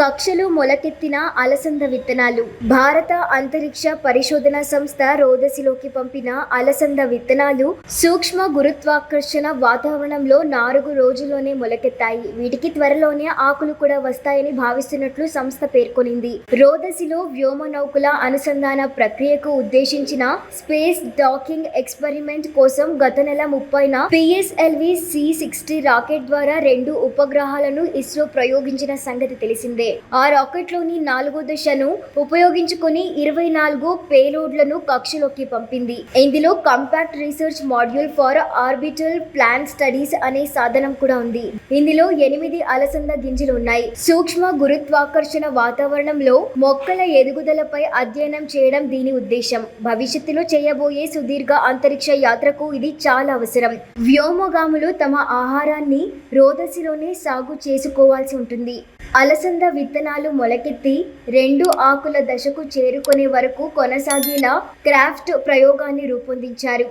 కక్షలు మొలకెత్తిన అలసంద విత్తనాలు. భారత అంతరిక్ష పరిశోధన సంస్థ రోదసిలోకి పంపిన అలసంద విత్తనాలు సూక్ష్మ గురుత్వాకర్షణ వాతావరణంలో నాలుగు రోజుల్లోనే మొలకెత్తాయి. వీటికి త్వరలోనే ఆకులు కూడా వస్తాయని భావిస్తున్నట్లు సంస్థ పేర్కొనింది. రోదసిలో వ్యోమ నౌకల అనుసంధాన ప్రక్రియకు ఉద్దేశించిన స్పేస్ డాకింగ్ ఎక్స్పెరిమెంట్ కోసం గత నెల ముప్పైన పిఎస్ఎల్వి సి సిక్స్టీ రాకెట్ ద్వారా రెండు ఉపగ్రహాలను ఇస్రో ప్రయోగించిన సంగతి తెలిసిందే. ఆ రాకెట్లోని నాలుగో దశను ఉపయోగించుకొని ఇరవై నాలుగు పేలోడ్లను కక్షలోకి పంపింది. ఇందులో compact research module for orbital plant studies అనే సాధనం కూడా ఉంది. ఇందులో ఎనిమిది అలసంద గింజలు ఉన్నాయి. సూక్ష్మ గురుత్వాకర్షణ వాతావరణంలో మొక్కల ఎదుగుదలపై అధ్యయనం చేయడం దీని ఉద్దేశం. భవిష్యత్తులో చేయబోయే సుదీర్ఘ అంతరిక్ష యాత్రకు ఇది చాలా అవసరం. వ్యోమగాములు తమ ఆహారాన్ని రోదసిలోనే సాగు చేసుకోవాల్సి ఉంటుంది. అలసంద విత్తనాలు మొలకెత్తి రెండు ఆకుల దశకు చేరుకునే వరకు కొనసాగేలా క్రాఫ్ట్ ప్రయోగాన్ని రూపొందించారు.